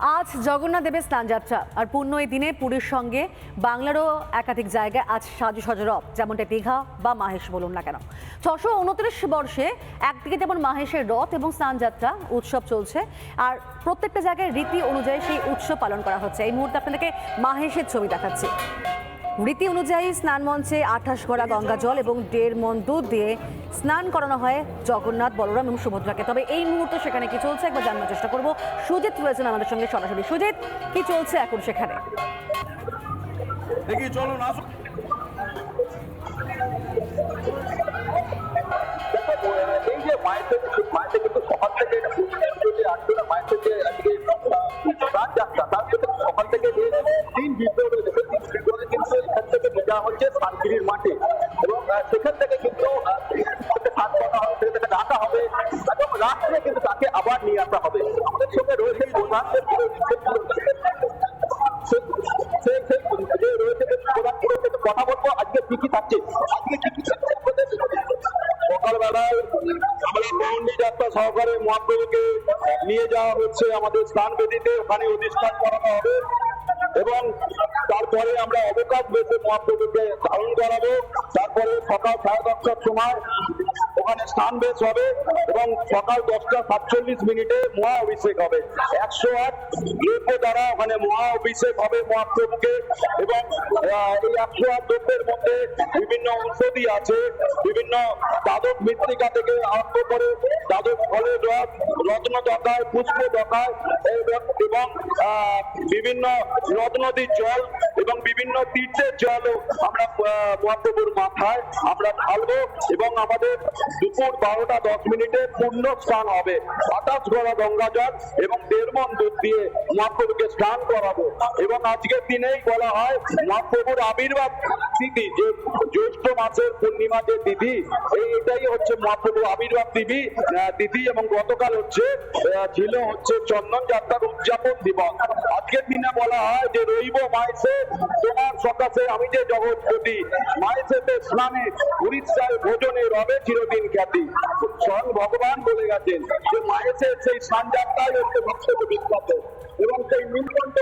আজ জগন্নাথ দেবের স্নানযাত্রা আর পূর্ণ এই দিনে পুরীর সঙ্গে বাংলারও একাধিক জায়গায় আজ সাজু সাজু রব যেমনটা দীঘা বা মাহেশ বলুন না কেন। ছশো উনত্রিশ বর্ষে একদিকে যেমন মাহেশের রথ এবং স্নানযাত্রা উৎসব চলছে, আর প্রত্যেকটা জায়গায় রীতি অনুযায়ী সেই উৎসব পালন করা হচ্ছে। এই মুহূর্তে আপনাদেরকে মাহেশের ছবি দেখাচ্ছি। রীতি অনুযায়ী স্নান মঞ্চে আঠাশ গড়া গঙ্গা জল এবং দেড় মন দুধ দিয়ে স্নান করানো হয় জগন্নাথ, বলরাম এবং সুভদ্রাকে। তবে এই মুহূর্তে সেখানে কি চলছে একবার জানার চেষ্টা করব। সুজিত রয়েছেন আমাদের সঙ্গে সরাসরি। সুজিত, কি চলছে এখন সেখানে? সকাল থেকে তিন যাওয়া হচ্ছে শান্তির মাঠে। এবং সেখান থেকে কিন্তু যে আজকে থাকছে? সকালবেলায় সহকারে মহাপ্রভুকে নিয়ে যাওয়া হচ্ছে আমাদের স্নান বেদিতে ওখানে অধিষ্ঠান করানো হবে। এবং তারপরে আমরা অবকাশ বেশে মহাপ্রভুকে ধারণ করাবো তারপরে সকাল সাড়ে দশটার সময় ওখানে স্নান বেশ হবে এবং সকাল দশটা সাতচল্লিশ মিনিটে মহা অভিষেক হবে। একশো আট দ্রব্য দ্বারা ওখানে মহা অভিষেক হবে মহাপ্রভুকে এবং এই একশো আট দ্রব্যের মধ্যে বিভিন্ন ঔষধি আছে, বিভিন্ন দাদক মৃত্তিকা থেকে আরম্ভ করে দাদক ফলের রস রত্ন পুষ্প দকায় এবং বিভিন্ন নদ নদীর জল এবং বিভিন্ন তীর্থের জলও আমরা মহাপ্রভুর মাথায় আমরা ঢালবো এবং আমাদের দুপুর বারোটা দশ মিনিটে পূর্ণ স্নান হবে। আকাশ গড়া গঙ্গা জল এবং দেড় মন দুধ দিয়ে মহাপ্রভুকে স্নান করাবো। এবং আজকের দিনেই বলা হয়, মহাপ্রভুর আবির্ভাব তিথি, যে জ্যৈষ্ঠ মাসের পূর্ণিমা যে তিথি, এই এটাই হচ্ছে মহাপ্রভু আবির্ভাব তিথি তিথি এবং গতকাল হচ্ছে ছিল হচ্ছে চন্দন যাত্রার উদযাপন দিবস। আজকের দিনে বলা হয় যে রইব মাইসে, তোমার সকাশে আমি যে জগৎপতি মাইসেতে স্নানে উড়িষ্যায় ভোজনে রবে চিরদিন খ্যাতি। স্বয়ং ভগবান বলে গেছেন যে মাইসের সেই স্নান যাত্রায় হচ্ছে ভক্ত বিখ্যাত। এবং সেই নীলকণ্ঠ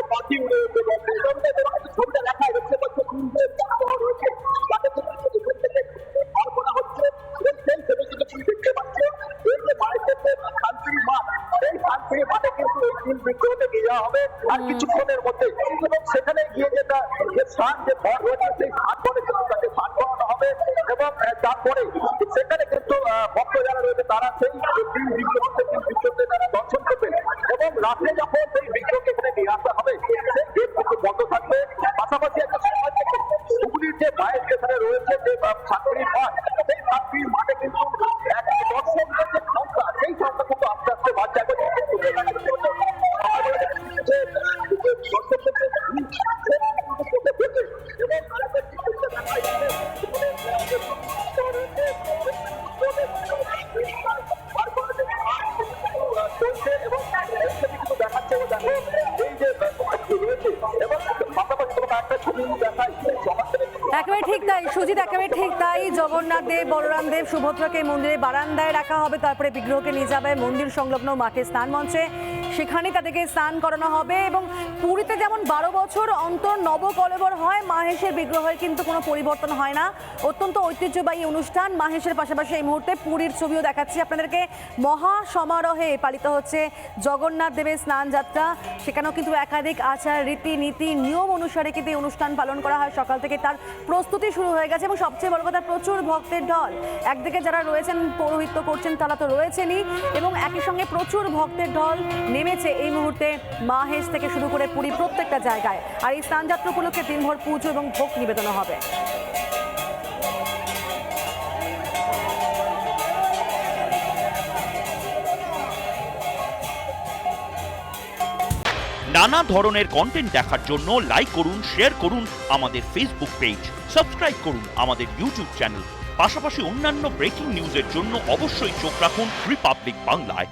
এই নিয়ে যাওয়া হবে আর কিছুক্ষণের মধ্যে এবং সেখানে গিয়ে যেটা যে স্নান যে ঘর রয়েছে সেই স্নান করে কিন্তু তাকে স্নান করানো হবে এবং তারপরে সেখানে কিন্তু ভক্ত যারা রয়েছে তারা সেই তিন বিগ্রহ তিন বিগ্রহকে তারা দর্শন করবে এবং রাতে যখন সেই বিগ্রহকে এখানে নিয়ে আসা হবে সেই গেট কিন্তু বন্ধ থাকবে। পাশাপাশি একটা সময় হুগলির যে মায়ের যেখানে রয়েছে যে শান্তির মাঠ সেই শান্তির একেবারে ঠিক তাই, সুজিত, একেবারে ঠিক তাই। জগন্নাথ দেব, বলরাম দেব, সুভদ্রাকে মন্দিরে বারান্দায় রাখা হবে। তারপরে বিগ্রহকে নিয়ে যাবে মন্দির সংলগ্ন মাঠে স্নান মঞ্চে। সেখানে তাদেরকে স্নান করানো হবে এবং পুরীতে যেমন বারো বছর অন্তর নবকলেবর হয়, মাহেশের বিগ্রহের কিন্তু কোনো পরিবর্তন হয় না। অত্যন্ত ঐতিহ্যবাহী অনুষ্ঠান মাহেশের পাশাপাশি এই মুহূর্তে পুরীর ছবিও দেখাচ্ছি। আপনাদেরকে মহা সমারোহে পালিত হচ্ছে জগন্নাথ দেবের স্নান যাত্রা। সেখানেও কিন্তু একাধিক আচার রীতি নীতি নিয়ম অনুসারে কিন্তু এই অনুষ্ঠান পালন করা হয়। সকাল থেকে তার প্রস্তুতি শুরু হয়ে গেছে এবং সবচেয়ে বড় কথা, প্রচুর ভক্তের ঢল। একদিকে যারা রয়েছেন, পৌরোহিত্য করছেন, তারা তো রয়েছেনই এবং একই সঙ্গে প্রচুর ভক্তের ঢল নেমেছে এই মুহূর্তে মাহেশ থেকে শুরু করে পুরী প্রত্যেকটা জায়গায়। আর এই স্নানযাত্রা উপলক্ষে দিনভর পুজো এবং ভোগ নিবেদন হবে। নানা ধরনের কন্টেন্ট দেখার জন্য লাইক করুন শেয়ার করুন আমাদের ফেসবুক পেজ সাবস্ক্রাইব করুন আমাদের ইউটিউব চ্যানেল পাশাপাশি অন্যান্য ব্রেকিং নিউজের জন্য অবশ্যই চোখ রাখুন রিপাবলিক বাংলায়